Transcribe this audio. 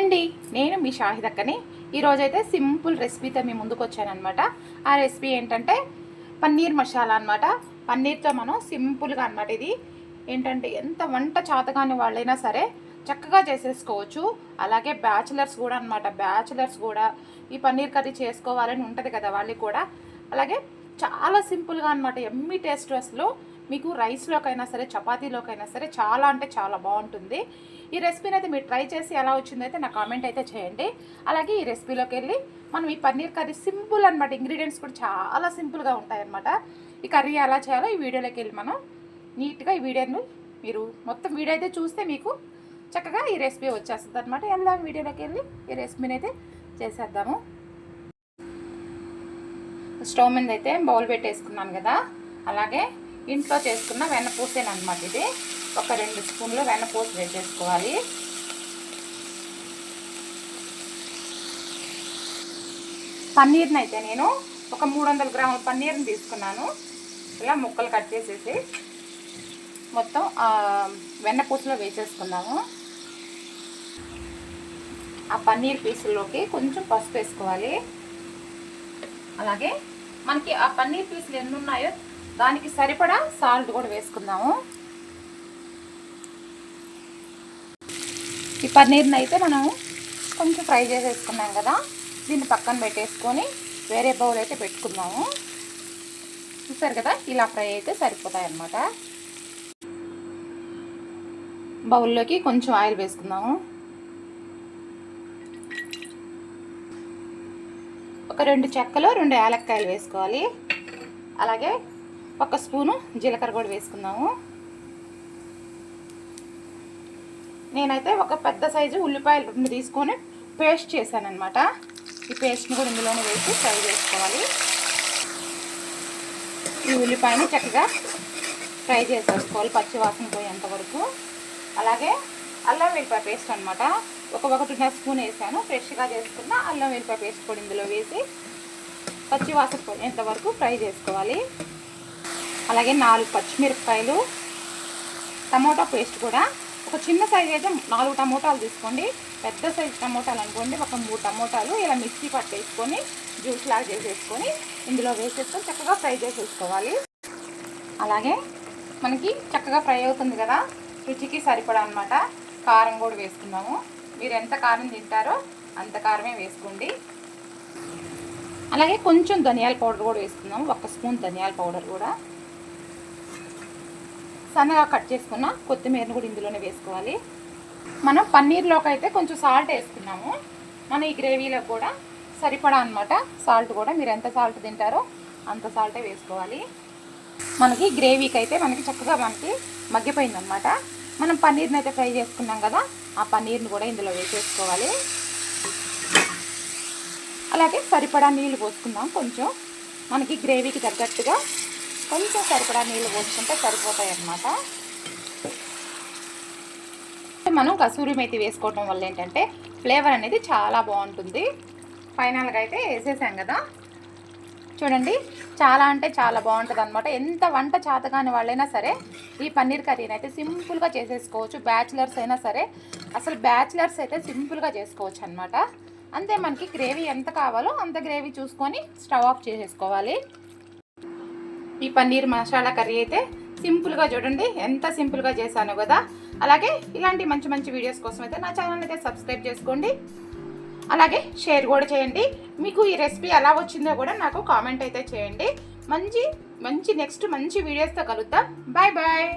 అండి. నేను మీ షాహిదక్కని ఈరోజైతే సింపుల్ రెసిపీతో మీ ముందుకు వచ్చానమాట ఆ రెసిపీ ఏంటంటే పన్నీర్ మసాలా అనమాట పన్నీర్తో మనం సింపుల్గా అనమాట ఇది. ఏంటంటే ఎంత వంట చాతగాని వాళ్ళైనా సరే చక్కగా చేసేసుకోవచ్చు. అలాగే బ్యాచిలర్స్ కూడా అనమాట బ్యాచిలర్స్ కూడా ఈ పన్నీర్ కర్రీ చేసుకోవాలని ఉంటుంది కదా వాళ్ళకి కూడా. అలాగే చాలా సింపుల్గా అనమాట ఎమ్మి టేస్ట్ అసలు. మీకు రైస్లోకైనా సరే చపాతీలోకైనా సరే చాలా అంటే చాలా బాగుంటుంది. ఈ రెసిపీని అయితే మీరు ట్రై చేసి ఎలా వచ్చిందో అయితే నా కామెంట్ అయితే చేయండి. అలాగే ఈ రెసిపీలోకి వెళ్ళి మనం ఈ పన్నీర్ కర్రీ సింపుల్ అనమాట ఇంగ్రీడియంట్స్ కూడా చాలా సింపుల్గా ఉంటాయన్నమాట. ఈ కర్రీ ఎలా చేయాలో ఈ వీడియోలోకి వెళ్ళి మనం నీట్గా ఈ వీడియోను మీరు మొత్తం వీడియో అయితే చూస్తే మీకు చక్కగా ఈ రెసిపీ వచ్చేస్తుంది అనమాట వెళ్దాం వీడియోలోకి వెళ్ళి ఈ రెసిపీని అయితే చేసేద్దాము. స్టవ్ మీద అయితే బౌల్ పెట్టేసుకున్నాను కదా. అలాగే ఇంట్లో చేసుకున్న వెన్నపూసేనమాట ఇది. ఒక రెండు స్పూన్లు వెన్నపూస వేసేసుకోవాలి. పన్నీర్ని అయితే నేను ఒక మూడు వందల గ్రాముల పన్నీర్ని తీసుకున్నాను. ఇలా ముక్కలు కట్ చేసేసి మొత్తం వెన్నపూసలో వేసేసుకున్నాము ఆ పన్నీర్ పీసుల్లోకి కొంచెం పసుపు వేసుకోవాలి. అలాగే మనకి ఆ పన్నీర్ పీసులు ఎన్ని ఉన్నాయో దానికి సరిపడా సాల్ట్ కూడా వేసుకుందాము. ఈ పన్నీర్ని అయితే మనం కొంచెం ఫ్రై చేసేసుకున్నాం కదా దీన్ని పక్కన పెట్టేసుకొని వేరే బౌల్ అయితే పెట్టుకుందాము. చూసారు కదా ఇలా ఫ్రై అయితే సరిపోతాయి అన్నమాట బౌల్లోకి కొంచెం ఆయిల్ వేసుకుందాము. ఒక రెండు చెక్కలు రెండు యాలక్కాయలు వేసుకోవాలి. అలాగే ఒక స్పూను జీలకర్ర కూడా వేసుకుందాము. నేనైతే ఒక పెద్ద సైజు ఉల్లిపాయలు రెండు తీసుకొని పేస్ట్ చేశానమాట అనమాట ఈ పేస్ట్ని కూడా ఇందులోనే వేసి ఫ్రై చేసుకోవాలి. ఈ ఉల్లిపాయని చక్కగా ఫ్రై చేసేసుకోవాలి పచ్చి వాసన పోయేంత వరకు. అలాగే అల్లం వెల్లిపాయ పేస్ట్ అనమాట ఒక ఒకటిన్నర స్పూన్ వేసాను. ఫ్రెష్గా చేసుకున్న అల్లం వెల్లిపాయ పేస్ట్ కూడా ఇందులో వేసి పచ్చి వాసన పోయేంత వరకు ఫ్రై చేసుకోవాలి. అలాగే నాలుగు పచ్చిమిరపకాయలు టమోటా పేస్ట్ కూడా. ఒక చిన్న సైజ్ అయితే నాలుగు టమోటాలు తీసుకోండి. పెద్ద సైజు టమోటాలు అనుకోండి. ఒక మూడు టమోటాలు ఇలా మిక్సీ పట్టేసుకొని జ్యూస్ లాగా చేసేసుకొని ఇందులో వేసేసుకొని చక్కగా ఫ్రై చేసేసుకోవాలి. అలాగే మనకి చక్కగా ఫ్రై అవుతుంది కదా? రుచికి సరిపడా అనమాట కారం కూడా వేసుకున్నాము మీరు ఎంత కారం తింటారో అంత కారమే వేసుకోండి. అలాగే కొంచెం ధనియాల పౌడర్ కూడా వేసుకున్నాము ఒక స్పూన్ ధనియాల పౌడర్ కూడా. సన్నగా కట్ చేసుకున్న కొత్తిమీరను కూడా ఇందులోనే వేసుకోవాలి. మనం పన్నీర్లోకి అయితే కొంచెం సాల్ట్ వేసుకున్నాము. మన ఈ గ్రేవీలో కూడా సరిపడా అనమాట సాల్ట్ కూడా. మీరు ఎంత సాల్ట్ తింటారో అంత సాల్టే వేసుకోవాలి. మనకి గ్రేవీకి అయితే మనకి చక్కగా మనకి మగ్గిపోయిందనమాట మనం పన్నీర్ని అయితే ఫ్రై చేసుకున్నాం కదా ఆ పన్నీర్ని కూడా ఇందులో వేసేసుకోవాలి. అలాగే సరిపడా నీళ్ళు పోసుకుందాం కొంచెం. మనకి గ్రేవీకి తగ్గట్టుగా కొంచెం సరిపడా నీళ్ళు పోసుకుంటే సరిపోతాయి అన్నమాట మనం కసూరి మేతి వేసుకోవటం వల్ల ఏంటంటే ఫ్లేవర్ అనేది చాలా బాగుంటుంది. ఫైనల్గా అయితే వేసేసాం కదా. చూడండి చాలా అంటే చాలా బాగుంటుంది అనమాట ఎంత వంట చాతగాని వాళ్ళైనా సరే ఈ పన్నీర్ కర్రీని అయితే సింపుల్గా చేసేసుకోవచ్చు. బ్యాచిలర్స్ అయినా సరే అసలు బ్యాచిలర్స్ అయితే సింపుల్గా చేసుకోవచ్చు అనమాట అంతే మనకి గ్రేవీ ఎంత కావాలో అంత గ్రేవీ చూసుకొని స్టవ్ ఆఫ్ చేసేసుకోవాలి. ఈ పన్నీర్ మసాలా కర్రీ అయితే సింపుల్గా చూడండి ఎంత సింపుల్గా చేశాను కదా. అలాగే ఇలాంటి మంచి మంచి వీడియోస్ కోసం అయితే నా ఛానల్ అయితే సబ్స్క్రైబ్ చేసుకోండి. అలాగే షేర్ కూడా చేయండి. మీకు ఈ రెసిపీ ఎలా వచ్చిందో కూడా నాకు కామెంట్ అయితే చేయండి. మంచి మంచి నెక్స్ట్ మంచి వీడియోస్తో కలుద్దాం. Bye bye.